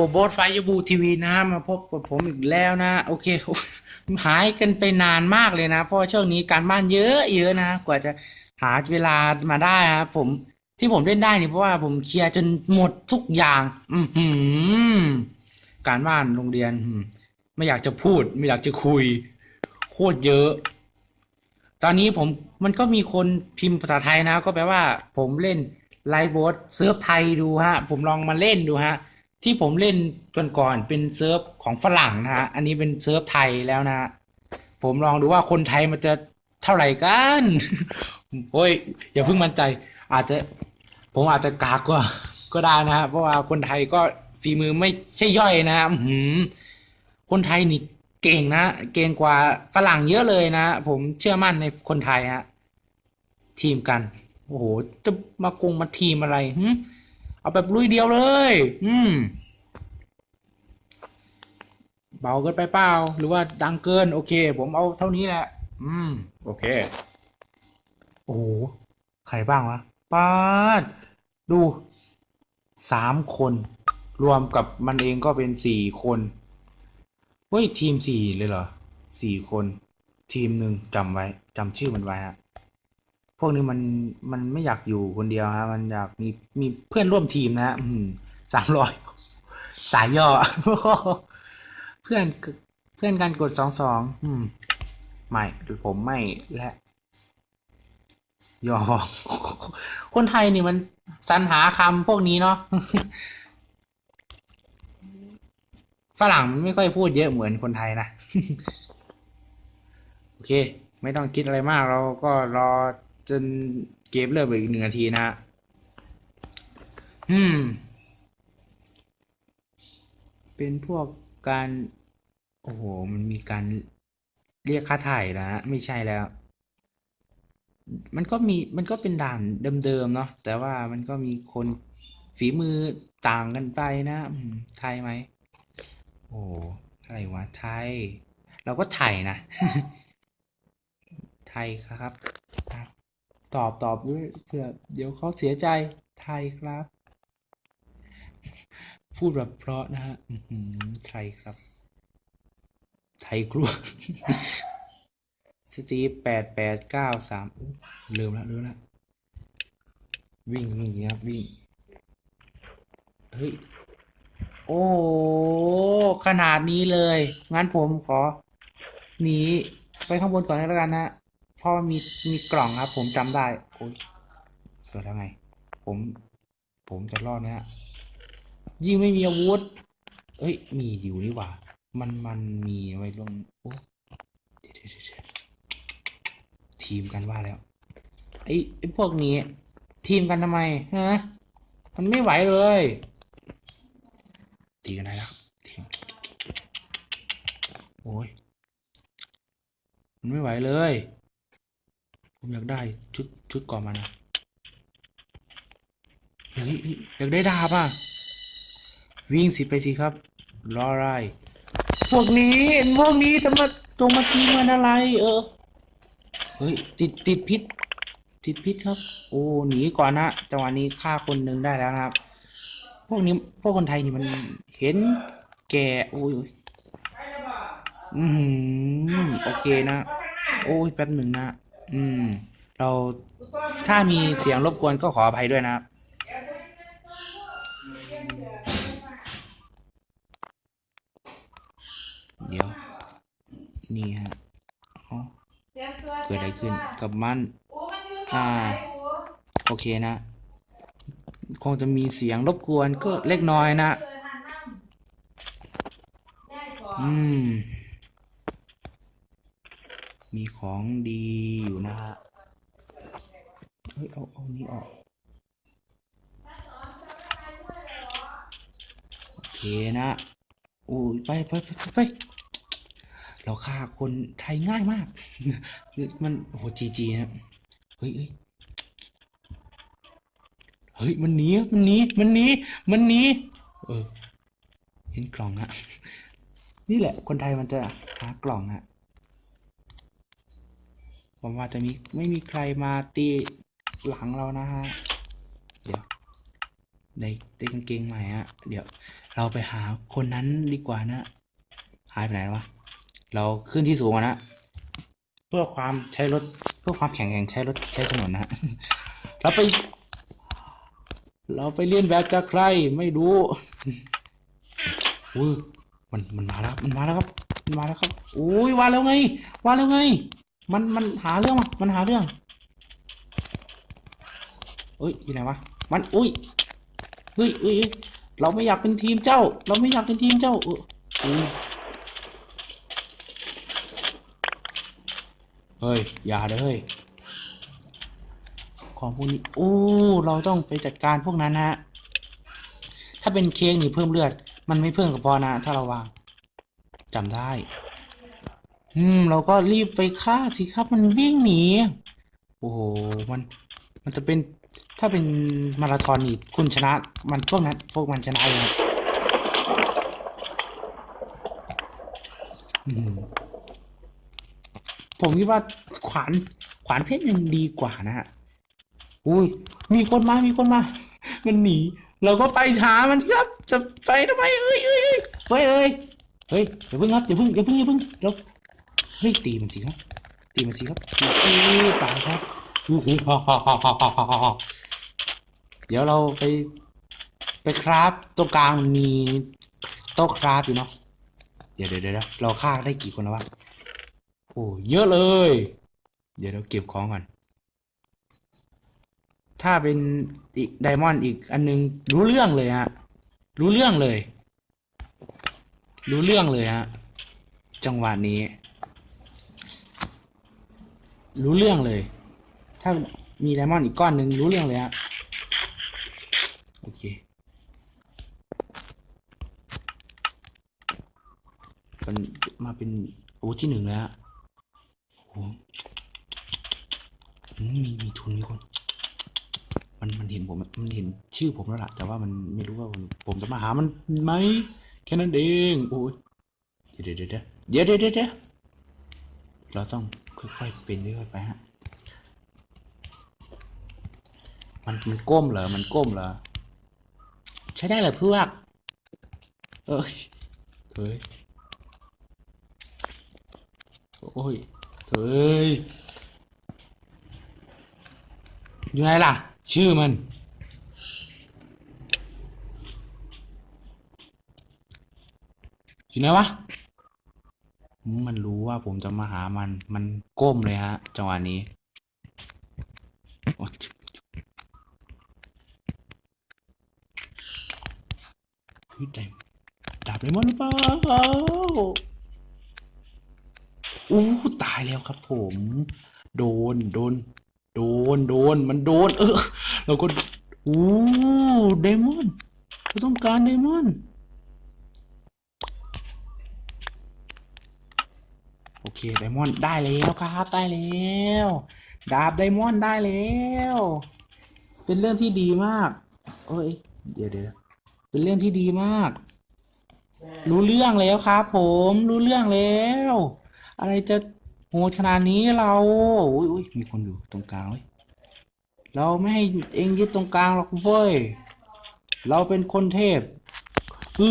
ผมโบสไฟยบูทีวีนะมาพบกับผมอีกแล้วนะ โอเคหายกันไปนานมากเลยนะ เพราะช่วงนี้การบ้านเยอะเยอะนะ กว่าจะหาเวลามาได้ครับผมที่ผมเล่นได้นี่เพราะว่าผมเคลียร์จนหมดทุกอย่าง อือหือการบ้านโรงเรียนไม่อยากจะพูด ไม่อยากจะคุย โคตรเยอะ ตอนนี้ผมมันก็มีคนพิมพ์ภาษาไทยนะ ก็แปลว่า ผมเล่นไลฟ์โบสเซิร์ฟไทยดูฮะ ผมลองมาเล่นดูฮะ ที่ผมเล่นก่อนๆเป็นเซิร์ฟของฝรั่งนะฮะ อันนี้เป็นเซิร์ฟไทยแล้วนะ ผมลองดูว่าคนไทยมันจะเท่าไหร่กันโอ้ยอย่าเพิ่งมั่นใจ อาจจะผมอาจจะกากกว่าก็ได้นะฮะเพราะว่าคนไทยก็ฝีมือไม่ใช่ย่อยนะฮะหือคนไทยนี่เก่งนะ เก่งกว่าฝรั่งเยอะเลยนะ ผมเชื่อมั่นในคนไทยฮะทีมกัน โอ้โหจะมากงมาทีมอะไรหึ เอาแบบลุยเดียวเลย อืม เบาเกินไปเปล่า หรือว่าดังเกิน โอเค ผมเอาเท่านี้แหละ อืม โอเค โอ้โห ใครบ้างวะป้าด ดูสามคน รวมกับมันเองก็เป็นสี่คนเฮ้ย ทีมสี่เลยเหรอสี่คน ทีมหนึ่งจำไว้จำชื่อมันไว้ฮะ พวกนี้มันมันไม่อยากอยู่คนเดียวฮะมันอยากมีมีเพื่อนร่วมทีมนะฮะสามร้อยสายย่อ เพื่อนเพื่อนกันกดสองสองอืมไม่ผมไม่และ ยอคนไทยนี่มันสรรหาคำพวกนี้เนาะฝรั่งมันไม่ค่อยพูดเยอะเหมือนคนไทยนะ โอเค ไม่ต้องคิดอะไรมากเราก็รอ จนเกมเริ่มอีกหนึ่งนาทีนะฮะอืม เป็นพวกการ โอ้โห มันมีการเรียกค่าถ่ายนะฮะไม่ใช่แล้ว มันก็มีมันก็เป็นด่านเดิมๆเนาะแต่ว่ามันก็มีคนฝีมือต่างกันไปนะไทยไหม โอ้อะไรวะไทย เราก็ไทยนะ ไทยครับ ตอบตอบด้วยเผื่อเดี๋ยวเขาเสียใจไทยครับ พูดแบบเพราะนะฮะไทยครับ ไทยครัวสตีฟแปดแปดเก้าสามลืมแล้วลืมล้ววิ่งวิ่งครับวิ่ง เฮ้ย โอ้ ขนาดนี้เลย งั้นผมขอ หนี ไปข้างบนก่อนแล้วกันนะ พราะมีมีกล่องครับ ผมจำได้โอ้ยสวยแล้วไง ผม ผมจะรอดไหมฮะยิ่งไม่มีอาวุธเอ้ย มีอยู่นี่หว่า มันมันมีไว้ลงโอ้เดี๋ยวเดี๋ยวเดี๋ยวเดี๋ยวทีมกันว่าแล้วไอ้ไอ้พวกนี้ ทีมกันทำไมฮะมันไม่ไหวเลยตีกันได้แล้วทีมโอ้ยมันไม่ไหวเลย ผมอยากได้ชุดชุดก่อนมานะเฮ้ยอยากได้ดาบอะ วิ่งสิไปสิครับ รออะไร พวกนี้เห็นพวกนี้จะมาตรงมาทีมันอะไร เออ เฮ้ย ติดติดพิษ ติดพิษครับ โอ้หนีก่อนนะจังหวะนี้ฆ่าคนหนึ่งได้แล้วครับ พวกนี้พวกคนไทยนี่มันเห็นแก่โอ้ยอืมโอเคนะ โอ้ยแป๊บหนึ่งนะ อืม เราถ้ามีเสียงรบกวนก็ขออภัยด้วยนะครับ เดี๋ยว นี่ฮะอ๋อเกิดอะไรขึ้นกับมัน อ่า โอเคนะ คงจะมีเสียงรบกวนก็เล็กน้อยนะ อืม มีของดีอยู่นะฮะ เฮ้ย เอาเอานี้ออก โอเคนะโอ้ยไปไปไปไปไปเราฆ่าคนไทยง่ายมาก มันโหจีจีนะเฮ้ยเฮ้ยเฮ้ย มันหนี มันหนี มันหนี มันหนี เออ เห็นกล่องอะนี่แหละ คนไทยมันจะหากล่องอะ หวังว่าจะมีไม่มีใครมาตีหลังเรานะฮะ เดี๋ยวได้ได้กางเกงใหม่ฮะ เดี๋ยวเราไปหาคนนั้นดีกว่านะหายไปไหนวะ เราขึ้นที่สูงนนะ เพื่อความใช้รถเพื่อความแข็งแรงใช้รถใช้ถนนนะเราไป เราไปเลียนแบบจากใครไม่รู้อุ้ยมันมันมาแล้วมันมาแล้วครับ มันมาแล้วครับอุ้ยว่าแล้วไงว่าแล้วไง มันมันหาเรื่องมามันหาเรื่องเอ้ยอยู่ไหนวะมันอุ้ยเฮ้ยเอ้ยเราไม่อยากเป็นทีมเจ้า เราไม่อยากเป็นทีมเจ้าเออเฮ้ยอย่าเลยเฮ้ยของพวกนี้โอ้เราต้องไปจัดการพวกนั้นนะฮะถ้าเป็นเค้กนี่เพิ่มเลือด มันไม่เพิ่มกับพอนะ ถ้าเราวางจำได้ อืม เราก็รีบไปฆ่าสิครับ มันวิ่งหนี โอ้โห มัน มันจะเป็น ถ้าเป็นมาราธอนนี่คุณชนะ มันพวกนั้น พวกมันชนะเลยนะอืมผมคิดว่าขวาน ขวานเพชรยังดีกว่านะฮะ อุ้ย มีคนมา มีคนมา มันหนี เราก็ไปหามันครับ จะไปทำไมเอ้ยเอ้ยเอ้ยเฮ้ยเฮ้ยเฮ้ยอย่าเพิ่งครับอย่าเพิ่งอย่าเพิ่งอย่าเพิ่งเรา เฮ้ยตีมันสิครับ ตีมันสิครับตีตายครับอื้อหือฮ่าฮ่าฮ่าฮ่าฮ่าฮ่าฮ่าเดี๋ยวเราไป ไปคราฟตรงกลางมันมีโต๊ะคราฟอยู่เนาะเดี๋ยวเดี๋ยวเดี๋ยวเราฆ่าได้กี่คนแล้ววะโอ้เยอะเลย เดี๋ยวเราเก็บของก่อนถ้าเป็นอีกไดมอนด์อีกอันนึง รู้เรื่องเลยฮะรู้เรื่องเลย รู้เรื่องเลยฮะจังหวะนี้ รู้เรื่องเลย ถ้ามีไดมอนด์อีกก้อนหนึ่งรู้เรื่องเลยฮะโอเคมันมาเป็นโอ้ที่หนึ่งแล้วฮะโอ้มีมีทุนมีคน มันมันเห็นผมมันเห็นชื่อผมแล้วล่ะ แต่ว่ามันไม่รู้ว่าผมจะมาหามันไหมแค่นั้นเองโอ้ยเดี๋ยวเดี๋ยวเดี๋ยวเดี๋ยวเดี๋ยวเดี๋ยวเราต้อง ค่อยๆเป็นค่อยๆไปฮะ มันมันก้มเหรอ มันก้มเหรอ ใช้ได้เหรอเพื่อนเอ้ยเฮ้ยโอ้ยเฮ้ยอยู่ไหนล่ะ ชื่อมันอยู่ไหนวะ ว่าผมจะมาหามัน มันก้มเลยฮะ จังหวะนี้โอ้ยได้ดาบเลมอนหรือเปล่าอู้ตายแล้วครับผม โดน โดน โดน โดน มันโดน เออ เราก็ อู้ไดมอนเราต้องการไดมอน โอเคไดมอนด์ได้แล้วครับได้แล้วดาบไดมอนด์ได้แล้ว เป็นเรื่องที่ดีมาก เอ้ย เดี๋ยวเดี๋ยวเป็นเรื่องที่ดีมาก รู้เรื่องแล้วครับผมรู้เรื่องแล้ว อะไรจะโหดขนาดนี้เราอุ้ยอุ้ยมีคนอยู่ตรงกลางเว้ยเราไม่ให้เองยึดตรงกลางหรอกเว้ยเราเป็นคนเทพอื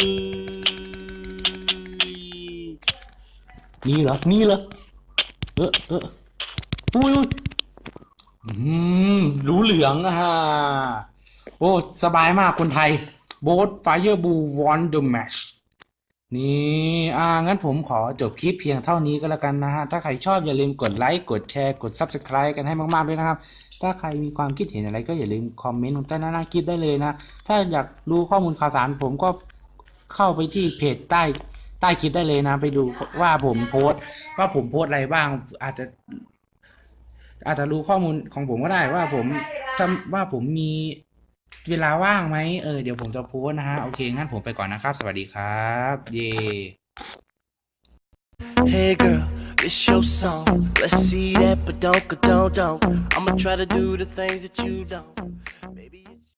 อ นี่เหรอ นี่เหรอ เออเอออุ้ยอืมรู้เหลืองอะฮะโอ้ สบายมากคนไทย โบสไฟเ e อร์บูวอนเดอะแมชนี่ อ่า งั้นผมขอจบคลิปเพียงเท่านี้ก็แล้วกันนะฮะ ถ้าใครชอบอย่าลืมกดไลค์ กดแชร์ กด Subscribe กันให้มากๆด้วยนะครับ ถ้าใครมีความคิดเห็นอะไรก็อย่าลืมคอมเมนต์ใต้หน้าคลิปได้เลยนะ ถ้าอยากรู้ข้อมูลข่าวสารผมก็เข้าไปที่เพจใต้ ใต้คลิปได้เลยนะ ไปดูว่าผมโพสต์ว่าผมโพสต์อะไรบ้าง อาจจะ อาจจะรู้ข้อมูลของผมก็ได้ว่าผมจำว่าผมมีเวลาว่างไหมเออเดี๋ยวผมจะโพสต์นะฮะ โอเค งั้นผมไปก่อนนะครับ สวัสดีครับ เย่ Hey girl, it's your song. Let's see that, but don't, don't, don't. I'ma try to do the things that you don't.